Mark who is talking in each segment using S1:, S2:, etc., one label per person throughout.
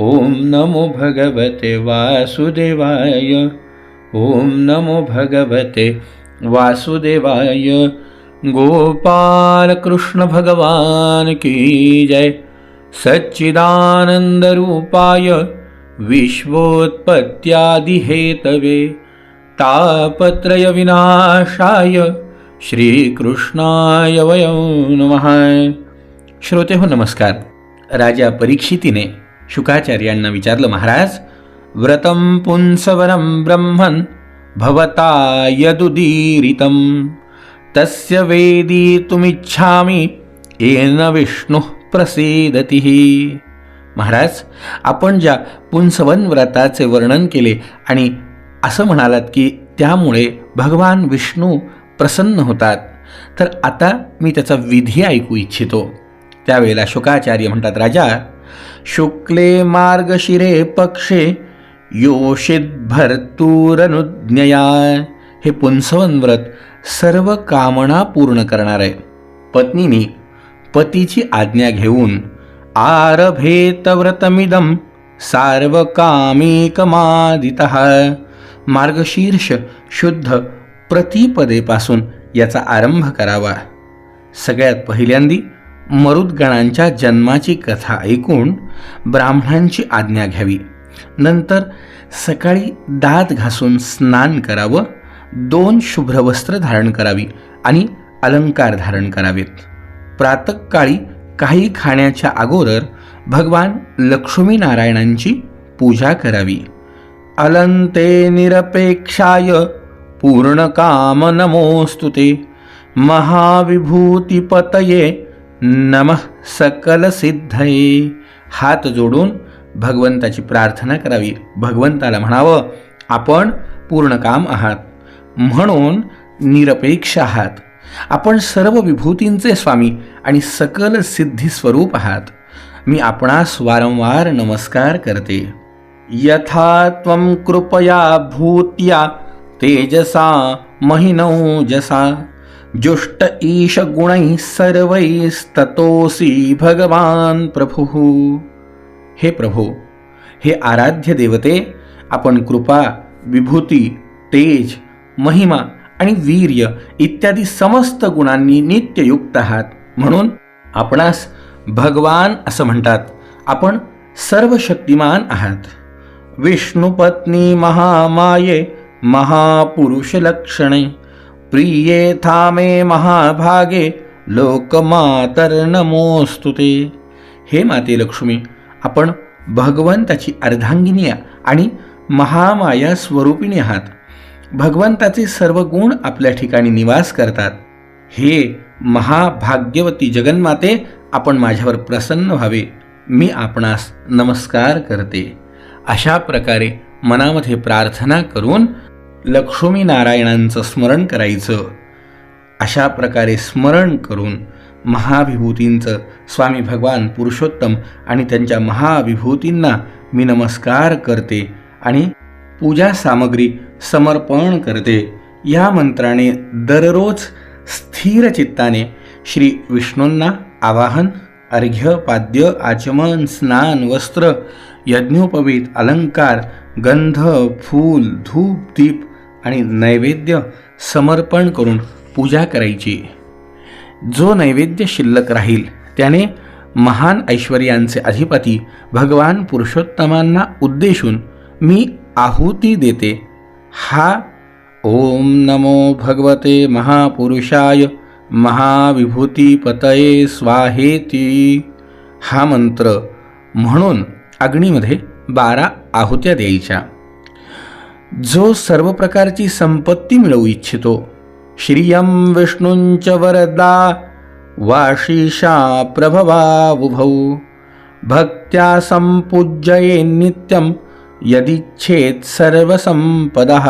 S1: ॐ नमो भगवते वासुदेवाय। ॐ नमो भगवते वासुदेवाय। गोपाल कृष्ण भगवान की जय। सच्चिदानंद रूपाय विश्वोत्पत्त्यादिहेतवे। तापत्रय विनाशाय श्रीकृष्णाय वयं नमः। श्रोते हो नमस्कार। राजा परीक्षितीने शुकाचार्यांना विचारलं महाराज व्रतं पुंसवरं ब्रह्मन भवता यदुदीरितं तस्य वेदितुमिच्छामी येन विष्णुः प्रसीदती। महाराज आपण ज्या पुंसवन व्रताचे वर्णन केले आणि असं म्हणालात की त्यामुळे भगवान विष्णू प्रसन्न होतात तर आता मी त्याचा विधी ऐकू इच्छितो. त्यावेळेला शुकाचार्य म्हणतात राजा शुक्ले मार्गशिरे पक्षे योषित भरतूरनुज्ञया हे पुंसवन व्रत सर्व कामना पूर्ण करणार आहे. पत्नीनी पतीची आज्ञा घेऊन आरभेत व्रतमिदं सार्वकामिकमादित। मार्गशीर्ष शुद्ध प्रतिपदेपासून याचा आरंभ करावा. सगळ्यात पहिल्यांदी मरुदगणांच्या जन्माची कथा ऐकून ब्राह्मणांची आज्ञा घ्यावी. नंतर सकाळी दात घासून स्नान करावं दोन शुभ्र वस्त्र धारण करावी आणि अलंकार धारण करावेत. प्रातकाळी काही खाण्याच्या अगोदर भगवान लक्ष्मीनारायणांची पूजा करावी. अलंते निरपेक्षाय पूर्णकाम नमोस्तुते महाविभूतिपतये महाविभूतीपतये नमः सकल सिद्धये. हात जोडून भगवंताची प्रार्थना करावी. भगवंताला म्हणावं आपण पूर्ण काम आहात. म्हणून निरपेक्ष आहात. आपण सर्व विभूतींचे स्वामी आणि सकल सिद्धी स्वरूप आहात. मी आपणास वारंवार नमस्कार करते. यथा त्वं कृपया भूत्या तेजसा महिनौजसा जुष्ट ईश गुणैः सर्वैस्ततोऽसि भगवान प्रभुः। हे प्रभो हे आराध्य देवते आपण कृपा विभूती तेज महिमा आणि वीर्य इत्यादी समस्त गुणांनी नित्ययुक्त आहात. म्हणून आपणास भगवान असं म्हणतात आपण सर्व शक्तिमान आहात. विष्णुपत्नी महामाये महापुरुष लक्षणे प्रिये थामे महाभागे लोकमातर नमोस्तुते हे माते लक्ष्मी आपण भगवंताची अर्धांगिनी आणि महामाया स्वरूपिणी आहात. भगवंताचे सर्व गुण आपल्या ठिकाणी निवास करतात. हे महाभाग्यवती जगन्माते आपण माझ्यावर प्रसन्न व्हावे. मी आपणास नमस्कार करते. अशा प्रकारे मनामध्ये प्रार्थना करून लक्ष्मीनारायणांचं स्मरण करायचं. अशा प्रकारे स्मरण करून महाविभूतींचं स्वामी भगवान पुरुषोत्तम आणि त्यांच्या महाविभूतींना मी नमस्कार करते आणि पूजा सामग्री समर्पण करते. या मंत्राने दररोज स्थिर चित्ताने श्री विष्णूंना आवाहन अर्घ्य पाद्य आचमन स्नान वस्त्र यज्ञोपवीत अलंकार गंध फूल धूप दीप आणि नैवेद्य समर्पण करून पूजा करायची. जो नैवेद्य शिल्लक राहील त्याने महान ऐश्वर्यांचे अधिपती भगवान पुरुषोत्तमांना उद्देशून मी आहुती देते. हा ओम नमो भगवते महापुरुषाय. महाविभूतीपतये स्वाहेती। हा मंत्र म्हणून अग्नीमध्ये बारा आहुत्या द्यायच्या. जो सर्व प्रकारची संपत्ती मिळवू इच्छितो श्रियं विष्णूंच वरदा वाशीषा प्रभवा उभौ। भक्त्या संपूज्यये नित्यं यदिच्छेत सर्वसंपदः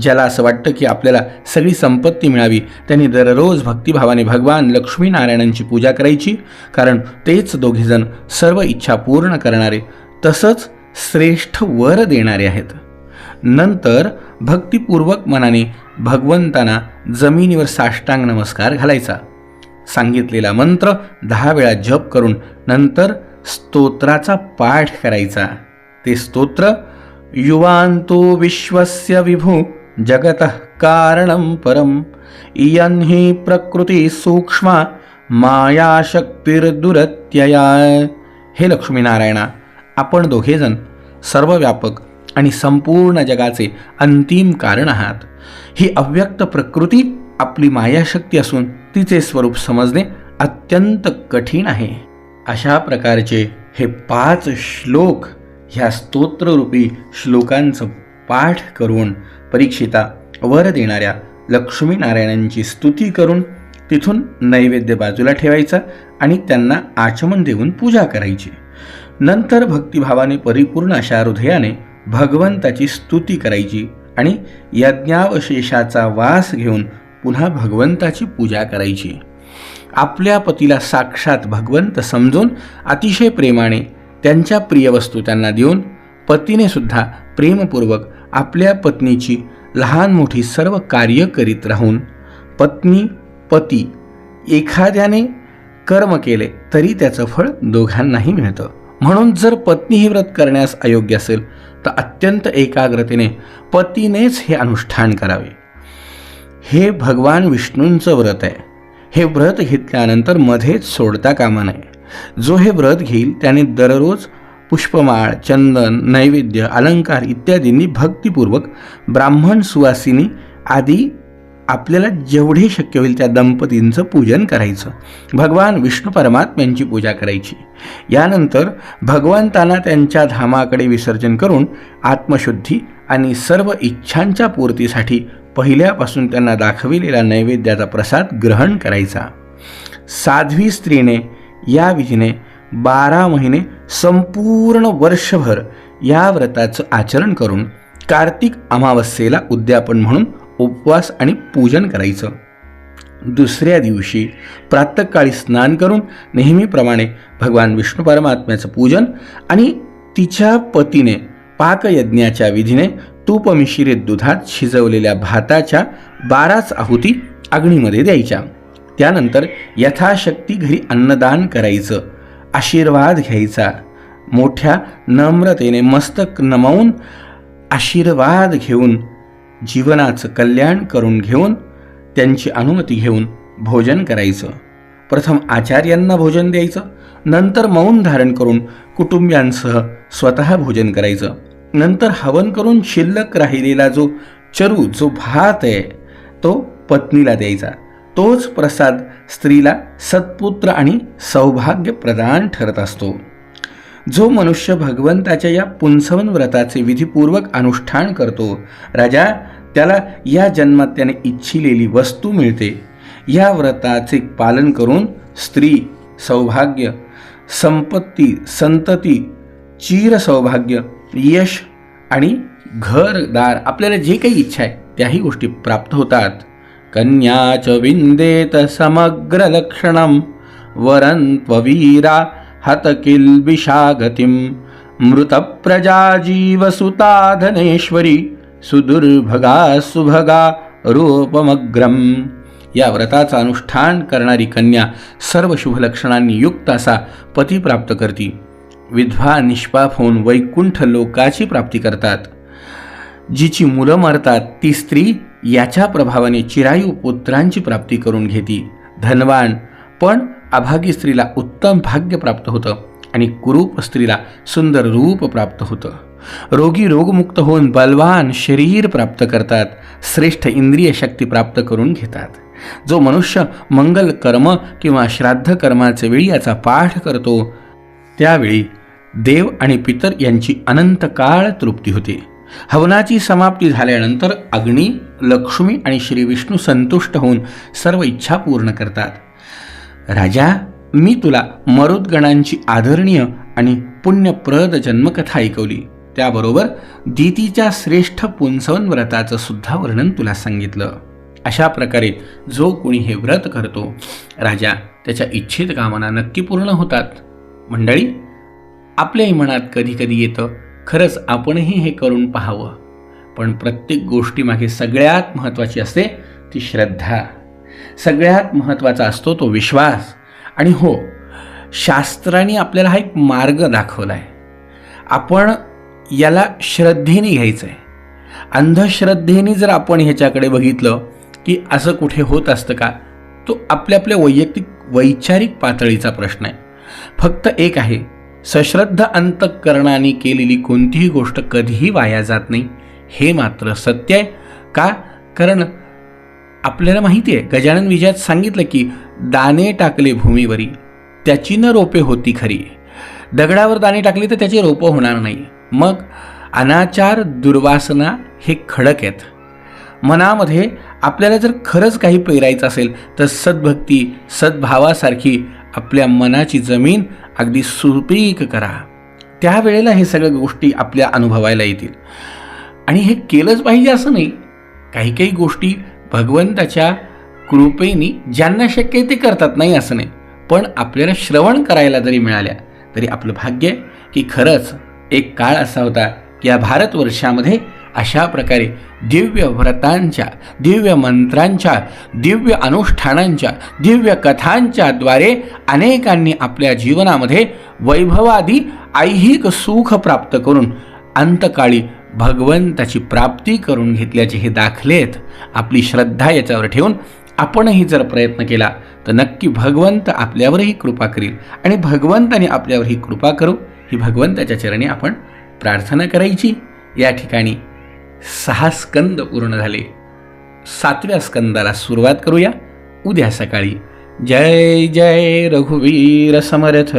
S1: ज्याला असं वाटतं की आपल्याला सगळी संपत्ती मिळावी त्यांनी दररोज भक्तिभावाने भगवान लक्ष्मीनारायणांची पूजा करायची. कारण तेच दोघेजण सर्व इच्छा पूर्ण करणारे तसंच श्रेष्ठ वर देणारे आहेत. नंतर भक्तिपूर्वक मनाने भगवंतांना जमिनीवर साष्टांग नमस्कार घालायचा. सांगितलेला मंत्र दहा वेळा जप करून नंतर स्तोत्राचा पाठ करायचा. ते स्तोत्र युवांतो विश्वस्य विभू जगत कारणं परम। इयं हि प्रकृती सूक्ष्मा मायाशक्तिरदुरत्यया। हे लक्ष्मीनारायणा आपण दोघेजण सर्व व्यापक आणि संपूर्ण जगाचे अंतिम कारण आहात। ही अव्यक्त प्रकृती आपली मायाशक्ती असून तिचे स्वरूप समजणे अत्यंत कठीण आहे। अशा प्रकारचे हे पाच श्लोक ह्या स्तोत्ररूपी श्लोकांचं पाठ करून परीक्षिता वर देणाऱ्या लक्ष्मीनारायणांची स्तुती करून तिथून नैवेद्य बाजूला ठेवायचा आणि त्यांना आचमन देऊन पूजा करायची. नंतर भक्तिभावाने परिपूर्ण अशा हृदयाने भगवंताची स्तुती करायची आणि यज्ञावशेषाचा वास घेऊन पुन्हा भगवंताची पूजा करायची. आपल्या पतीला साक्षात भगवंत समजून अतिशय प्रेमाने त्यांच्या प्रिय वस्तू त्यांना देऊन पतीने सुद्धा प्रेमपूर्वक आपल्या पत्नीची लहान मोठी सर्व कार्य करीत राहून पत्नी पती एखाद्याने कर्म केले तरी त्याचं फळ दोघांनाही मिळतं. म्हणून जर पत्नी हे व्रत करण्यास अयोग्य असेल तर अत्यंत एकाग्रतेने पतीनेच हे अनुष्ठान करावे. हे भगवान विष्णूंचं व्रत आहे. हे व्रत घेतल्यानंतर मध्येच सोडता कामा नये. जो हे व्रत घेईल त्याने दररोज पुष्पमाळ चंदन नैवेद्य अलंकार इत्यादींनी भक्तिपूर्वक ब्राह्मण सुवासिनी आदी आपल्याला जेवढे शक्य होईल त्या दंपतींचं पूजन करायचं. भगवान विष्णू परमात्म्यांची पूजा करायची. यानंतर भगवंतांना त्यांच्या धामाकडे विसर्जन करून आत्मशुद्धी आणि सर्व इच्छांच्या पूर्तीसाठी पहिल्यापासून त्यांना दाखविलेला नैवेद्याचा प्रसाद ग्रहण करायचा. साध्वी स्त्रीने या विधीने बारा महिने संपूर्ण वर्षभर या व्रताचं आचरण करून कार्तिक अमावस्येला उद्यापन म्हणून उपवास आणि पूजन करायचं. दुसऱ्या दिवशी प्रातःकाळी स्नान करून नेहमीप्रमाणे भगवान विष्णू परमात्म्याचं पूजन आणि तिच्या पतीने पाकयज्ञाच्या विधीने तूप मिश्रित दुधात शिजवलेल्या भाताच्या बाराच आहुती अग्नीमध्ये द्यायच्या. त्यानंतर यथाशक्ती घरी अन्नदान करायचं. आशीर्वाद घ्यायचा. मोठ्या नम्रतेने मस्तक नमवून आशीर्वाद घेऊन जीवनाचं कल्याण करून घेऊन त्यांची अनुमती घेऊन भोजन करायचं. प्रथम आचार्यांना भोजन द्यायचं नंतर मौन धारण करून कुटुंबियांसह स्वतः भोजन करायचं. नंतर हवन करून शिल्लक राहिलेला जो चरू जो भात आहे तो पत्नीला द्यायचा. तोच प्रसाद स्त्रीला सत्पुत्र आणि सौभाग्य प्रदान ठरत असतो. जो मनुष्य भगवंताच्या या पुंसवन व्रताचे विधीपूर्वक अनुष्ठान करतो राजा त्याला या जन्मात त्याने इच्छिलेली वस्तू मिळते. या व्रताचे पालन करून स्त्री सौभाग्य संपत्ती संतती चीर सौभाग्य यश आणि घरदार आपल्याला जे काही इच्छा आहे त्याही गोष्टी प्राप्त होतात. कन्या च विन्देत समग्रलक्षणं। वरं त्ववीरा हतकिल्बिषागतिं। मृतप्रजा जीवसुता धनेश्वरी सुदुर्भगा सुभगा रूपमग्रम या व्रताचं अनुष्ठान करणारी कन्या सर्व शुभलक्षणांनी युक्त असा पती प्राप्त करती। विधवा निष्पाप होऊन वैकुंठ लोकाची प्राप्ती करतात। जिची मुलं मरतात ती स्त्री याच्या प्रभावाने चिरायू पुत्रांची प्राप्ती करून घेती. धनवान. पण अभागी स्त्रीला उत्तम भाग्य प्राप्त होतं आणि कुरूप स्त्रीला सुंदर रूप प्राप्त होतं. रोगी रोगमुक्त होऊन बलवान शरीर प्राप्त करतात श्रेष्ठ इंद्रिय शक्ती प्राप्त करून घेतात. जो मनुष्य मंगल कर्म किंवा श्राद्ध कर्माचे वेळी याचा पाठ करतो त्यावेळी देव आणि पितर यांची अनंत काळ तृप्ती होते. हवनाची समाप्ती झाल्यानंतर अग्नी लक्ष्मी आणि श्री विष्णू संतुष्ट होऊन सर्व इच्छा पूर्ण करतात. राजा मी तुला मरुद्गणांची आदरणीय आणि पुण्यप्रद जन्मकथा ऐकवली. त्याबरोबर दितीच्या श्रेष्ठ पुंसवन व्रताचं सुद्धा वर्णन तुला सांगितलं. अशा प्रकारे जो कोणी हे व्रत करतो राजा त्याच्या इच्छित कामना नक्की पूर्ण होतात. मंडळी आपल्याही मनात कधी कधी येतं खरंच आपणही हे करून पाहावं. पण प्रत्येक गोष्टीमागे सगळ्यात महत्त्वाची असते ती श्रद्धा. सगळ्यात महत्त्वाचा असतो तो विश्वास. आणि हो शास्त्राने आपल्याला हा एक मार्ग दाखवला आहे आपण याला श्रद्धेने घ्यायचं आहे अंधश्रद्धेने जर आपण ह्याच्याकडे बघितलं की असं कुठे होत असतं का तो आपल्या आपल्या वैयक्तिक वैचारिक पातळीचा प्रश्न आहे. फक्त एक आहे सश्रद्ध अंतःकरणाने केलेली कोणतीही गोष्ट कधीही वाया जात नाही. हे मात्र सत्य आहे. का? कारण आपल्याला माहिती आहे गजानन विजयात सांगितलं की दाणे टाकले भूमीवरी त्याची न रोपे होती खरी. दगडावर दाणे टाकली तर त्याची रोपं होणार नाही. मग अनाचार दुर्वासना हे खडक आहेत. मनामध्ये आपल्याला जर खरंच काही पेरायचं असेल तर सद्भक्ती सद्भावासारखी आपल्या मनाची जमीन अगदी सुपीक करा. त्यावेळेला हे सगळ्या गोष्टी आपल्या अनुभवायला येतील. आणि हे केलंच पाहिजे असं नाही. काही काही गोष्टी भगवंताच्या कृपेनी ज्यांना शक्य आहे ते करतात नाही असं नाही. पण आपल्याला श्रवण करायला जरी मिळाल्या तरी आपलं भाग्य आहे की खरंच एक काळ असा होता की या भारतवर्षामध्ये अशा प्रकारे दिव्य व्रतांच्या दिव्य मंत्रांच्या दिव्य अनुष्ठानांच्या दिव्य कथांच्या द्वारे अनेकांनी आपल्या जीवनामध्ये वैभवादी ऐहिक सुख प्राप्त करून अंतकाळी भगवंताची प्राप्ती करून घेतल्याचे हे दाखले आहेत आपली श्रद्धा याच्यावर ठेवून आपणही जर प्रयत्न केला तर नक्की भगवंत आपल्यावरही कृपा करील. आणि भगवंताने आपल्यावरही कृपा करू ही भगवंताच्या चरणी आपण प्रार्थना करायची. या ठिकाणी सहा स्कंद पूर्ण झाले. सातव्या स्कंदाला सुरुवात करूया. उद्या सकाळी. जय जय रघुवीर समर्थ.